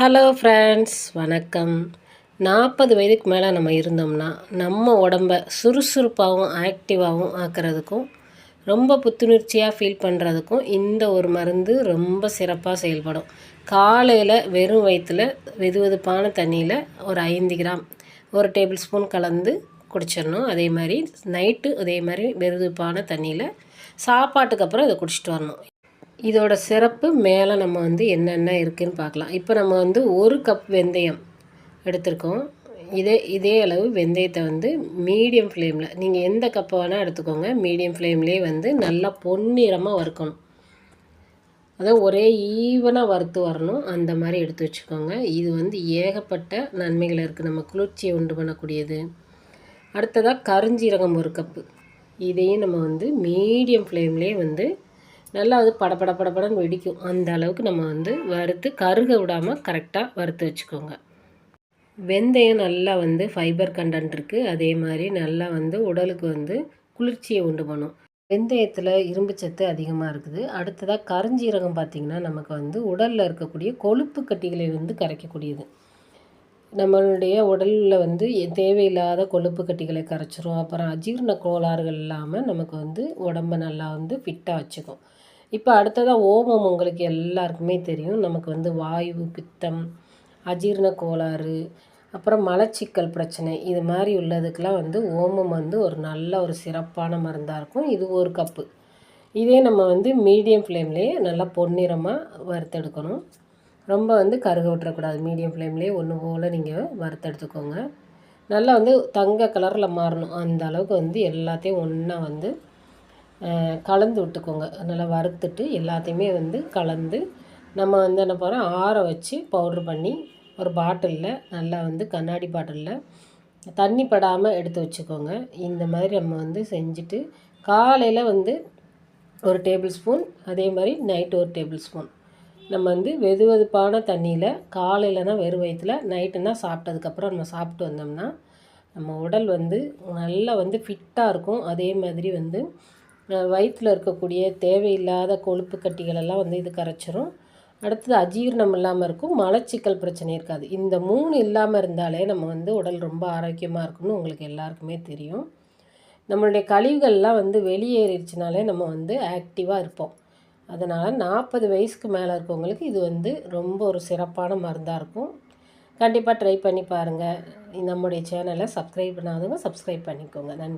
Hello friends வணக்கம். நாற்பது வயதுக்கு மேலே நம்ம இருந்தோம்னா நம்ம உடம்ப சுறுசுறுப்பாகவும் ஆக்டிவாகவும் ஆக்கிறதுக்கும் ரொம்ப புத்துணர்ச்சியாக ஃபீல் பண்ணுறதுக்கும் இந்த ஒரு மருந்து ரொம்ப சிறப்பாக செயல்படும். காலையில் வெறும் வயிற்றில் வெது வெதுப்பான தண்ணியில் ஒரு ஐந்து கிராம் ஒரு டேபிள் ஸ்பூன் கலந்து குடிச்சிடணும். அதே மாதிரி நைட்டு அதே மாதிரி வெதுவெதுப்பான தண்ணியில் சாப்பாட்டுக்கு அப்புறம் இதை குடிச்சிட்டு வரணும். இதோட சிறப்பு மேலே நம்ம வந்து என்னென்ன இருக்குதுன்னு பார்க்கலாம். இப்போ நம்ம வந்து ஒரு கப் வெந்தயம் எடுத்திருக்கோம். இதே இதே அளவு வெந்தயத்தை வந்து மீடியம் ஃப்ளேமில் நீங்கள் எந்த கப்பை வேணால் எடுத்துக்கோங்க. மீடியம் ஃப்ளேம்லேயே வந்து நல்லா பொன்னிறமாக வறுக்கணும். அதான் ஒரே ஈவனாக வறுத்து வரணும். அந்த மாதிரி எடுத்து வச்சுக்கோங்க. இது வந்து ஏகப்பட்ட நன்மைகள் இருக்குது நம்ம குளிர்ச்சியை உண்டு பண்ணக்கூடியது. அடுத்ததாக கருஞ்சீரகம் ஒரு கப்பு இதையும் நம்ம வந்து மீடியம் ஃப்ளேம்லேயே வந்து நல்லா அது படப்பட படப்படன்னு வெடிக்கும். அந்த அளவுக்கு நம்ம வந்து வறுத்து கருக விடாமல் கரெக்டாக வறுத்து வச்சுக்கோங்க. வெந்தயம் நல்லா வந்து ஃபைபர் கண்டன்ட் இருக்குது அதே மாதிரி நல்லா வந்து உடலுக்கு வந்து குளிர்ச்சியை உண்டு பண்ணும். வெந்தயத்தில் இரும்பு சத்து அதிகமாக இருக்குது. அடுத்ததாக கருஞ்சீரகம் பார்த்திங்கன்னா நமக்கு வந்து உடலில் இருக்கக்கூடிய கொழுப்பு கட்டிகளை வந்து கரைக்கக்கூடியது. நம்மளுடைய உடலில் வந்து தேவையில்லாத கொழுப்பு கட்டிகளை கரைச்சிரும். அப்புறம் அஜீர்ண கோளாறுகள் இல்லாமல் நமக்கு வந்து உடம்ப நல்லா வந்து ஃபிட்டாக வச்சுக்கும். இப்போ அடுத்ததாக ஓமம் உங்களுக்கு எல்லாருக்குமே தெரியும். நமக்கு வந்து வாயு பித்தம் அஜீர்ண கோளாறு அப்புறம் மலச்சிக்கல் பிரச்சனை இது மாதிரி உள்ளதுக்கெலாம் வந்து ஓமம் வந்து ஒரு நல்ல ஒரு சிறப்பான மருந்தாக இருக்கும். இது ஒரு கப்பு. இதே நம்ம வந்து மீடியம் ஃப்ளேம்லேயே நல்லா பொன்னிறமாக வறுத்தெடுக்கணும். ரொம்ப வந்து கருக விட்டுறக்கூடாது. மீடியம் ஃப்ளேம்லேயே ஒன்று போல் நீங்கள் வறுத்தெடுத்துக்கோங்க. நல்லா வந்து தங்க கலரில் மாறணும். அந்த அளவுக்கு வந்து எல்லாத்தையும் ஒன்றா வந்து கலந்து விட்டுக்கோங்க. நல்லா வறுத்துட்டு எல்லாத்தையுமே வந்து கலந்து நம்ம வந்து என்ன போகிறோம் ஆற வச்சு பவுட்ரு பண்ணி ஒரு பாட்டிலில் நல்லா வந்து கண்ணாடி பாட்டிலில் தண்ணி படாமல் எடுத்து வச்சுக்கோங்க. இந்த மாதிரி நம்ம வந்து செஞ்சுட்டு காலையில் வந்து ஒரு டேபிள் ஸ்பூன் அதே மாதிரி நைட் ஒரு டேபிள் ஸ்பூன் நம்ம வந்து வெது வெதுப்பான தண்ணியில் காலையிலனா வெறும் வயிற்றில் நைட்டுனா சாப்பிட்டதுக்கப்புறம் நம்ம சாப்பிட்டு வந்தோம்னா நம்ம உடல் வந்து நல்லா வந்து ஃபிட்டாக இருக்கும். அதே மாதிரி வந்து வயிற்றில் இருக்கக்கூடிய தேவையில்லாத கொழுப்பு கட்டிகளெல்லாம் வந்து இது கரைச்சிரும். அடுத்தது அஜீரணம் இல்லாமல் இருக்கும் மலச்சிக்கல் பிரச்சனை இருக்காது. இந்த மூணு இல்லாமல் இருந்தாலே நம்ம வந்து உடல் ரொம்ப ஆரோக்கியமாக இருக்கும்னு உங்களுக்கு எல்லாருக்குமே தெரியும். நம்மளுடைய கழிவுகள்லாம் வந்து வெளியேறிடுச்சுனாலே நம்ம வந்து ஆக்டிவாக இருப்போம். அதனால் நாற்பது வயசுக்கு மேலே இருக்கவங்களுக்கு இது வந்து ரொம்ப ஒரு சிறப்பான மருந்தாக இருக்கும். கண்டிப்பாக ட்ரை பண்ணி பாருங்கள் நம்முடைய சேனலை சப்ஸ்கிரைப் பண்ணாதவங்க சப்ஸ்கிரைப் பண்ணிக்கோங்க. நன்றி.